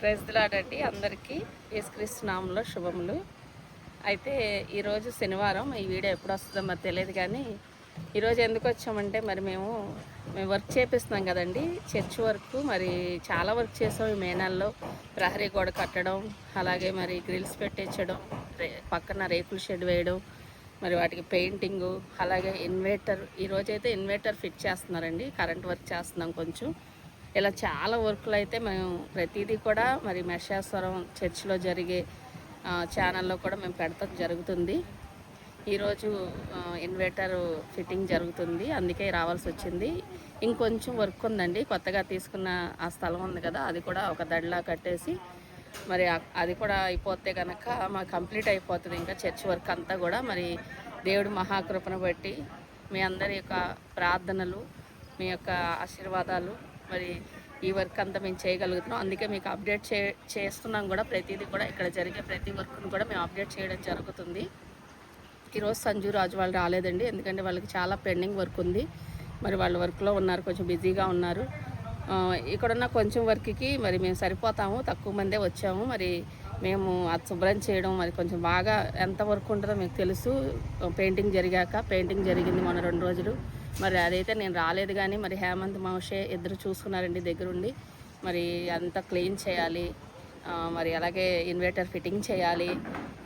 ప్రెజ్లాడండి అందరికీ యేసుక్రీస్తునామంలో శుభములు. అయితే ఈరోజు శనివారం ఈ వీడియో ఎప్పుడు వస్తుందో మరి తెలియదు కానీ ఈరోజు ఎందుకు వచ్చామంటే మరి మేము మేము వర్క్ చేపిస్తున్నాం కదండి. చర్చ్ వర్క్ మరి చాలా వర్క్ చేసాం ఈ మే నెలలో. ప్రహరీ గోడ కట్టడం అలాగే మరి గ్రిల్స్ పెట్టించడం పక్కన రేకుల షెడ్ వేయడం మరి వాటికి పెయింటింగు అలాగే ఇన్వర్టర్. ఈరోజైతే ఇన్వర్టర్ ఫిట్ చేస్తున్నారండి. కరెంట్ వర్క్ చేస్తున్నాం కొంచెం. ఇలా చాలా వర్కులు అయితే మేము ప్రతిదీ కూడా మరి మెషాస్వరం చర్చిలో జరిగే ఛానల్లో కూడా మేము పెడతాం జరుగుతుంది. ఈరోజు ఇన్వర్టర్ ఫిట్టింగ్ జరుగుతుంది. అందుకే రావాల్సి వచ్చింది. ఇంకొంచెం వర్క్ ఉందండి. కొత్తగా తీసుకున్న ఆ స్థలం ఉంది కదా అది కూడా ఒక దడిలా కట్టేసి మరి అది కూడా అయిపోతే కనుక మా కంప్లీట్ అయిపోతుంది. ఇంకా చర్చ్ వర్క్ అంతా కూడా మరి దేవుడి మహాకృపను బట్టి మీ అందరి యొక్క ప్రార్థనలు మీ యొక్క ఆశీర్వాదాలు మరి ఈ వర్క్ అంతా మేము చేయగలుగుతున్నాం. అందుకే మీకు అప్డేట్ చే చేస్తున్నాం కూడా. ప్రతిదీ కూడా ఇక్కడ జరిగే ప్రతి వర్క్ను కూడా మేము అప్డేట్ చేయడం జరుగుతుంది. ఈరోజు సంజు రాజు వాళ్ళు రాలేదండి. ఎందుకంటే వాళ్ళకి చాలా పెండింగ్ వర్క్ ఉంది. మరి వాళ్ళ వర్క్లో ఉన్నారు. కొంచెం బిజీగా ఉన్నారు. ఇక్కడున్న కొంచెం వర్క్కి మరి మేము సరిపోతాము. తక్కువ మందే వచ్చాము. మరి మేము అది శుభ్రం చేయడం మరి కొంచెం బాగా ఎంత వర్క్ ఉంటుందో మీకు తెలుసు. పెయింటింగ్ జరిగాక పెయింటింగ్ జరిగింది మొన్న రెండు రోజులు. మరి అదైతే నేను రాలేదు కానీ మరి హేమంత్ మహర్షే ఇద్దరు చూసుకున్నారండి దగ్గరుండి. మరి అంతా క్లీన్ చేయాలి. మరి అలాగే ఇన్వర్టర్ ఫిట్టింగ్ చేయాలి.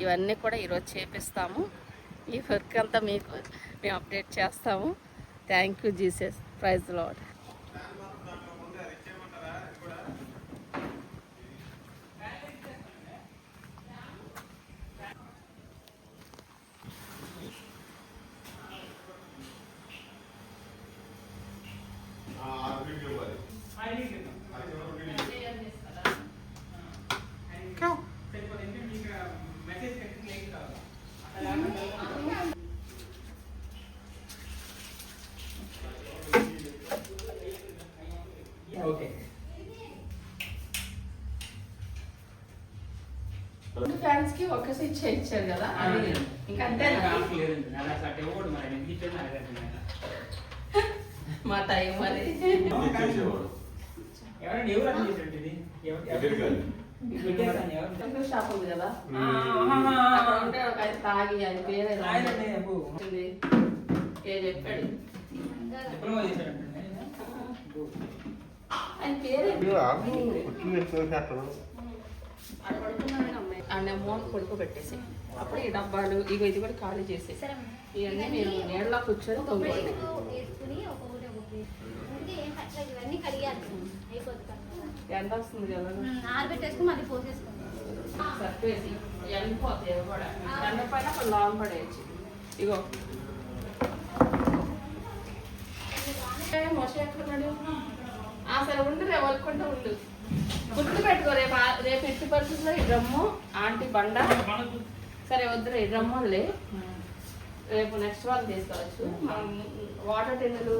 ఇవన్నీ కూడా ఈరోజు చేపిస్తాము. ఈ వర్క్ అంతా మీకు మేము అప్డేట్ చేస్తాము. Thank you Jesus praise Lord ఫ్యాన్స్కి ఒక సీట్ చేయించారు కదా అది ఇంకా కాదు. మా టైం మరి. షాప్ ఉంది కదా. ఉంటే ఒక తాగి ఆయన పేరే. ఏ చెప్పాడు. ఆయన పేరే ఆయన అమౌంట్ పడుకోబెట్టేసి అప్పుడు ఈ డబ్బాలు ఇగో ఇది కూడా ఖాళీ చేసి. ఇవన్నీ మీరు నీళ్ళలో కూర్చొని పని. ఎంత వస్తుంది కదా ఆరబెట్టేసుకుని మళ్ళీ పోసేసుకుంటాం సర్ఫేసి ఇవన్నీ పోతాయి ఇవి కూడా ఎండ పైన ఒక లాంగ్ పడేయచ్చు. ఇగో. మోస ఎక్కడున్నాడు ఆ సరే ఉండు రేపు వలుకుంటూ ఉండు. గుర్తు పెట్టుకో రేపు రేపు ఎట్టి పరిస్థితుల్లో ఈ డ్రమ్ము ఆంటీ బండ. సరే వద్దురా ఈ డ్రమ్ములే రేపు నెక్స్ట్ వాళ్ళు తీసుకోవచ్చు. మనం వాటర్ టిన్నులు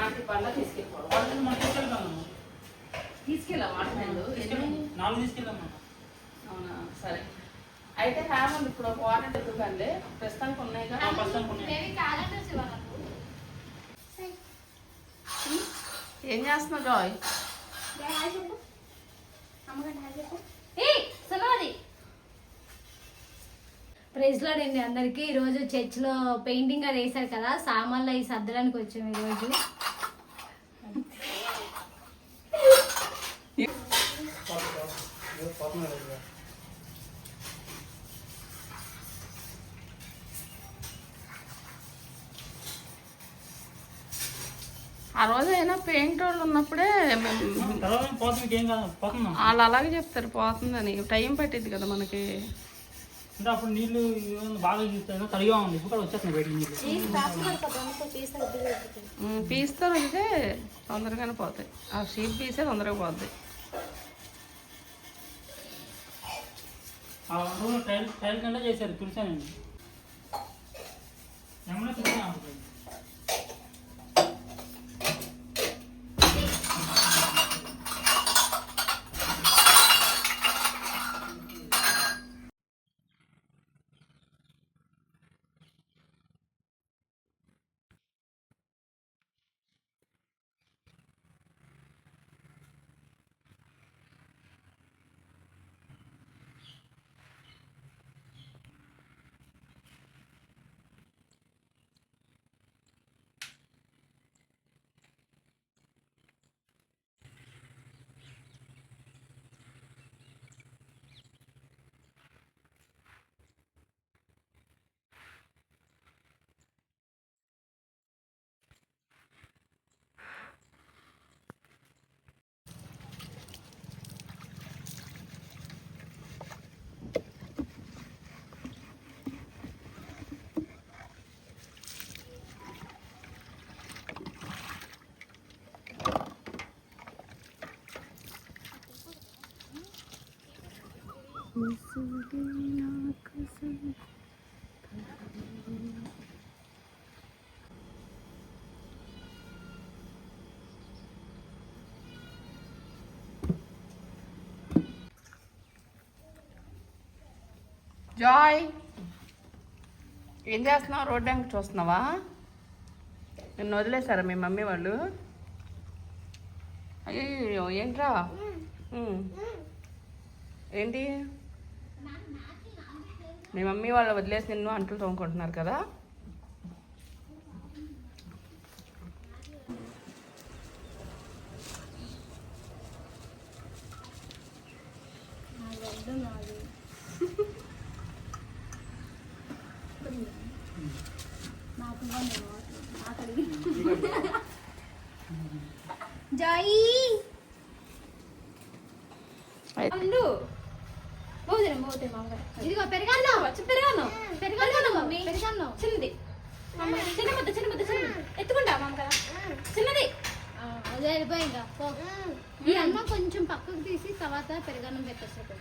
ఆంటీ బండ తీసుకెళ్ళిపోవడం వాళ్ళని మనం తీసుకెళ్తాము. తీసుకెళ్ళాం వాటర్ టిన్నులు అవునా? సరే. అయితే హ్యామన్ ఇప్పుడు ఒక వాటర్ ఎందుకండి ప్రస్తుతానికి ఉన్నాయి కదా ప్రస్తుతానికి ఉన్నాయి. ఏం చేస్తున్నావు జాయ్? డాడీ హాయ్ చెప్పు అమ్మగారు హాయ్ చెప్పు. ఏయ్ సమాధి. ప్రైజ్ లాడ్ అండి అందరికీ. ఈరోజు చర్చ్లో పెయింటింగ్ అది వేశారు కదా సామాన్లు అవి సర్దడానికి వచ్చాము ఈరోజు. ఆ రోజు అయినా పెయింట్ వాళ్ళు ఉన్నప్పుడే వాళ్ళు అలాగే చెప్తారు పోతుందని. టైం పట్టింది కదా మనకి. అంటే అప్పుడు నీళ్ళు ఇవన్నీ బాగా చూస్తాను తడిగా ఉంది. ఇప్పుడు కూడా వచ్చేస్తున్నాయి బయట నీళ్ళు. ఉమ్, పీస్తో రుద్దితే తొందరగానే పోతాయి. ఆ షీప్ పీసే తొందరగా పోతాయి ట్రైల్ ట్రైల్ చేశారు. చూసానండి ఏమన్నా జాయ్. ఏం చేస్తున్నావు? రోడ్ చూస్తున్నావా? నిన్ను వదిలేశారా మీ మమ్మీ వాళ్ళు? అయ్యో ఏంట్రా. ఏంటి? మీ మమ్మీ వాళ్ళు వదిలేసి నిన్ను అంట్లు తోముకుంటున్నారు కదా? జాయి. ఇదిగో పెరగాను పెరగాను పెరగాను మమ్మీ పెరగాను చిన్నది చిన్న ముద్ద చిన్న ముద్ద చిన్న ఎత్తుకుంటా మామగారు. చిన్నది. అదే వెళ్ళిపోయిందా ఈ అన్నం కొంచెం పక్కకు తీసి తర్వాత పెరగానం పెట్టేస్తారు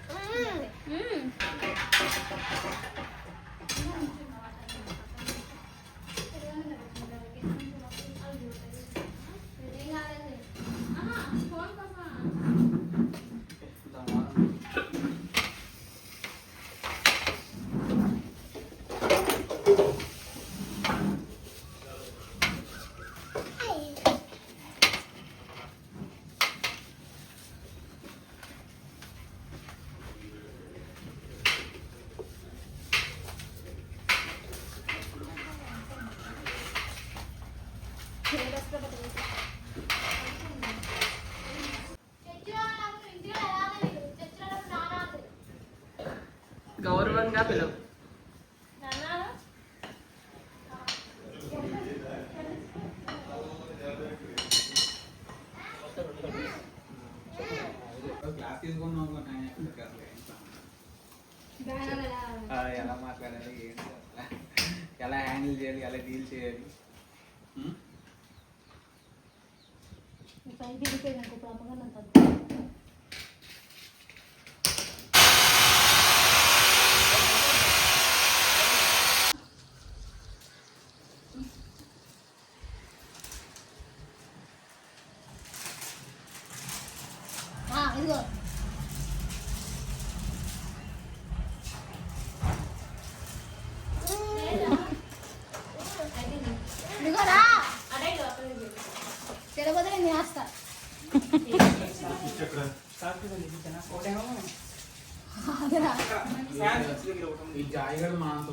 గౌరవంగా పిలువు క్లాస్ తీసుకున్నాం ఎలా మాట్లాడాలి ఏంటి అసలు? ఎలా హ్యాండిల్ చేయాలి ఎలా డీల్ చేయాలి ఉం? ఇదిగో ఇదిగోరా తెలియకపోతే నేను చేస్తా అదేరా ఈ జాయిగడ్ మా అంత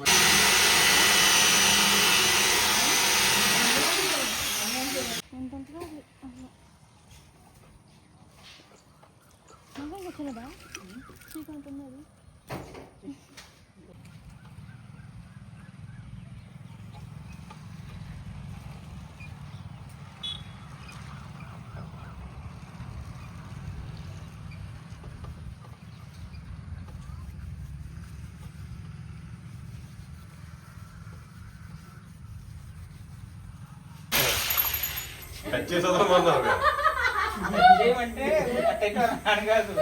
కట్ చేసేద్దామన్నారు చేయమంటే అట్టయితే రాను కాదు.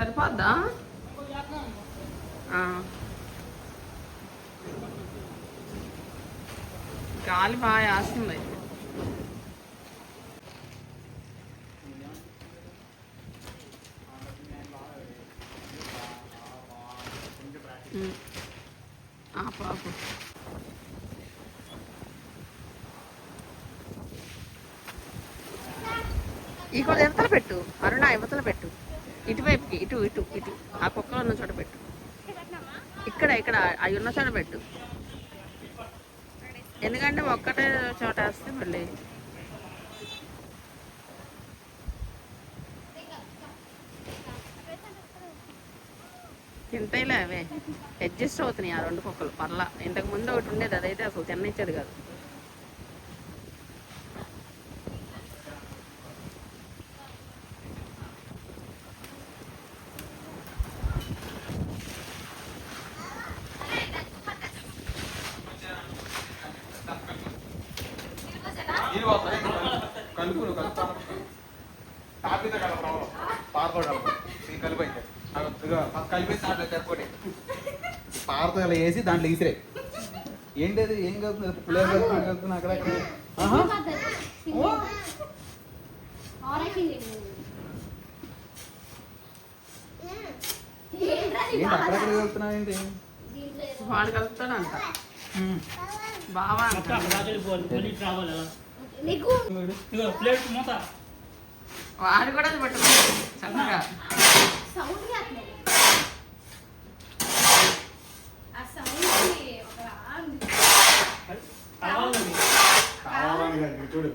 సరిపోద్దా. గాలి బాగా వేస్తుంది ఉమ్. ఆపు ఆపు ఈ కూడా యువతలు పెట్టు అరుణ యువతలు పెట్టు ఇటువైపుకి ఇటు ఇటు ఇటు ఆ కుక్కలు ఉన్న చోట పెట్టు ఇక్కడ ఇక్కడ అవి ఉన్న చోట పెట్టు. ఎందుకంటే ఒక్కటే చోట వేస్తే మళ్ళీ తింటాయిలే అవే. అడ్జస్ట్ అవుతున్నాయి ఆ రెండు కుక్కలు. పర్లా. ఇంతకు ముందు ఒకటి ఉండేది అదైతే అసలు తిననిచ్చేది కాదు. కలుపు నువ్వు కలుపు తాపితే కలపరా పారతో కలప. ఈ కలుపు అయితే కలిపేసి దాంట్లో తెప్పటి పారతో ఇలా వేసి దాంట్లో ఈసిరే ఏంటది? ఏం కలుపుతుంది పులిహోర కలుపుతున్నా కలుపుతున్నా అక్కడ. ఏంటి? అక్కడక్కడ కలుపుతున్నావు ఏంటి? వాడు కలుపుతాడంట. బావా ప్లేట్ మూత. వాడు కూడా అది పట్టుకున్నాడు చక్కగా సౌండ్ చూడు.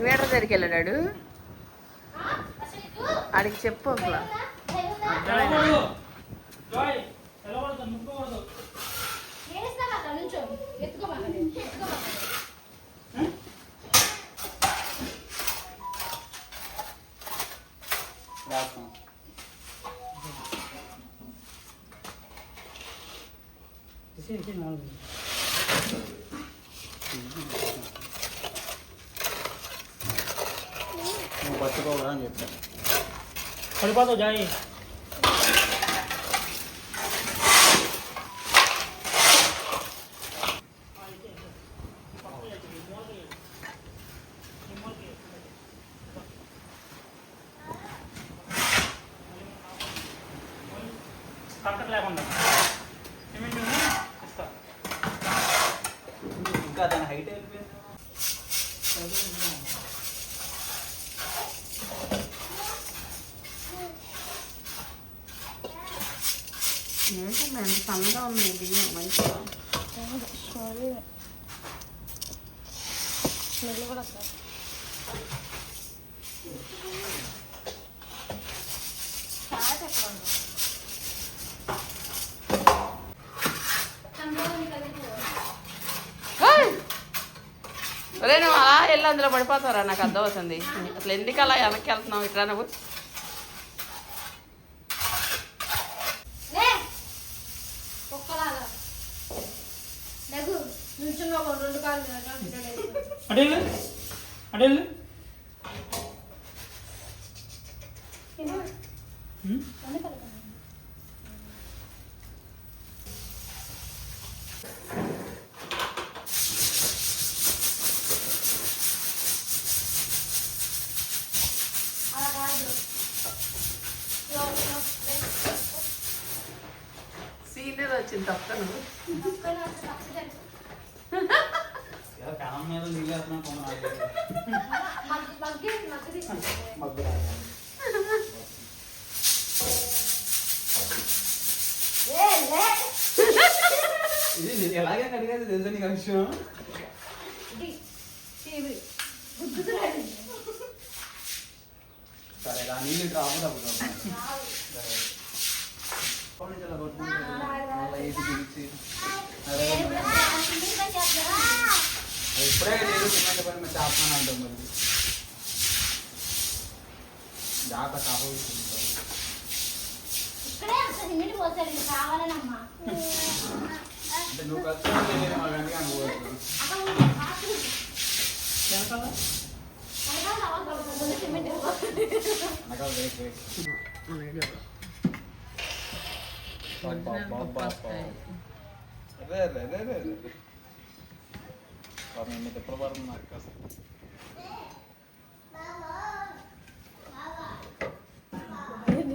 ఇన్వేటర్ దగ్గరికి వెళ్ళాడు ఆడికి చెప్పు అసలు Thank you. పట్టుకోవరా అని చెప్పాను పడిపోతావు జాయి పక్కకు లేకుండా సిమెంట్ ఉంది, ఇస్తా. ఇంకా దాని హైట్ వెళ్ళిపోయింది ఒరే నువ్వు అలా వెళ్ళి అందులో పడిపోతారా నాకు అర్థం అవుతుంది. అసలు ఎందుకు అలా వెనక్కి వెళ్తున్నావు? ఇట్లా నువ్వు. లే ఒక్కలాగా నగు నుంచున్న ఒక రెండు కాళ్ళు తిరగలేదు. అటు వెళ్ళు. అటు వెళ్ళు. హ్మ్? అలా కాదు లో, లో, లే. సీనియర్ వచ్చింది తప్పను ఒక్కలా అసలు తప్పు జరిగింది. ఏదో కాలం మీద నీళ్ళు వేస్తున్నా కొమ్మ రాలేదు. మగ్గు- మగ్గేసి మగ్గు తీసుకుంటే. మగ్గు రాలేదు. ఏ, లే. ఇది ఎలాగే కడిగేది తెలుసా నీకు విషయం. సరే రా నీళ్ళు రావు. ఫోన్ తీసి పిలిచి. ఇప్పుడే లేదు సిమెంట్ పని మరి చేస్తాను అంటాం మళ్ళీ జాగ్రత్త అంటే నువ్వు ఖర్చు నేను మా వెయిట్ వెయిట్. తిప్పలు పడుతుంది నాకు కాస్త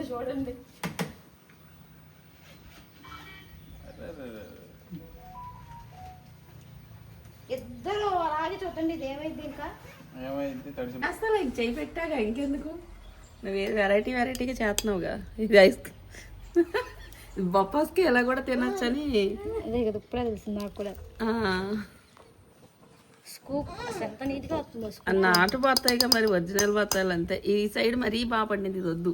చూడండి అదే అదే అదే అదే. ఇద్దరు అలాగే చూడండి ఇది ఏమైంది ఇంకా? ఏమైంది? తడిసి అసలు ఇంక చేయి పెట్టాక ఇంకెందుకు? నువ్వు వెరైటీ వెరైటీగా చేస్తున్నావుగా. ఇది ఐస్ బొప్పాస్కి ఎలా కూడా తినొచ్చని అదే కదా ఇప్పుడే తెలిసింది నాకు కూడా. స్కూప్ ఎంత నీట్గా వస్తుందో నాటు బత్తాయిగా మరి ఒరిజినల్ బత్తాయిలు అంతే. ఈ సైడ్ మరీ బాగా పండింది ఇది వద్దు.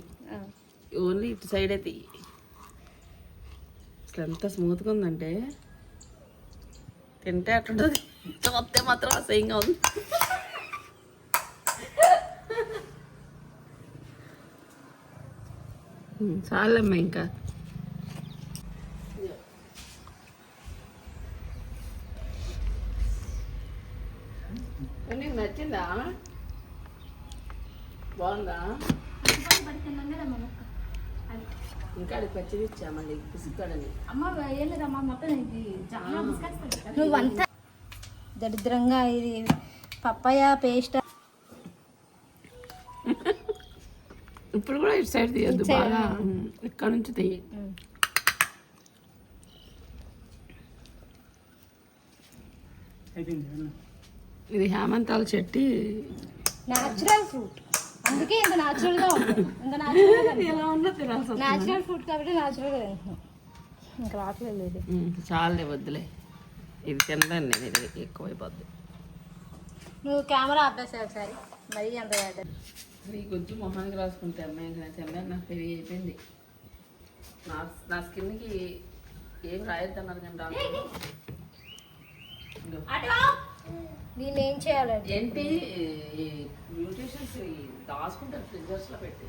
ఓన్లీ ఇటు సైడ్ అయితే అసలు ఎంత స్మూత్గా ఉందంటే తింటే అట్లుంటుంది. చూస్తే మాత్రం అసహ్యంగా ఉంది. చాలమ్మా ఇంకా నీకు నచ్చిందా బాగుందా? ఇంకా అది పచ్చిది ఇచ్చా మళ్ళీ పిసుకాడని అమ్మ వేయలేదమ్మా మొత్తం ఇది చాలా నువ్వు అంతా దరిద్రంగా ఇది పప్పాయ పేస్ట్ ఇప్పుడు కూడా ఇటు సైడ్ తీయద్దు బాగా ఇక్కడ నుంచి తీయి. ఇది హేమంతాల చెట్టి. న్యాచురల్ ఫ్రూట్ అందుకే ఇంత న్యాచురల్గా ఉంది. ఇంత వస్తుంది. న్యాచురల్ ఫ్రూట్ కాబట్టి న్యాచురల్గా ఇంకా రావట్లేదు చాలే వద్దులే. ఇది నేను ఇది ఎక్కువైపోద్ది. నువ్వు కెమెరా ఆపేసావు ఒకసారి. మరీ అంత ఈ గుజ్జు మొహానికి రాసుకుంటే అమ్మాయి ఇంకా తినలేను నాకు పెరిగి అయిపోయింది. నా నా స్కిన్కి ఏం రాయొద్దన్నారు కానీ డాక్టర్. దీన్ని ఏం చేయాలి ఏంటి? బ్యూటిషియన్స్ దాచుకుంటారు ఫ్రిడ్జర్స్లో పెట్టి.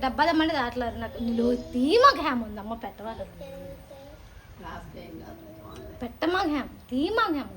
డబ్బా దమ్మంటే నాకు. నీళ్ళు ధీమా హ్యామ్ ఉంది అమ్మ పెట్టవా క్లాస్కి ఏం కాదు. పెట్టమా హ్యామ్ ధీమా హ్యామ్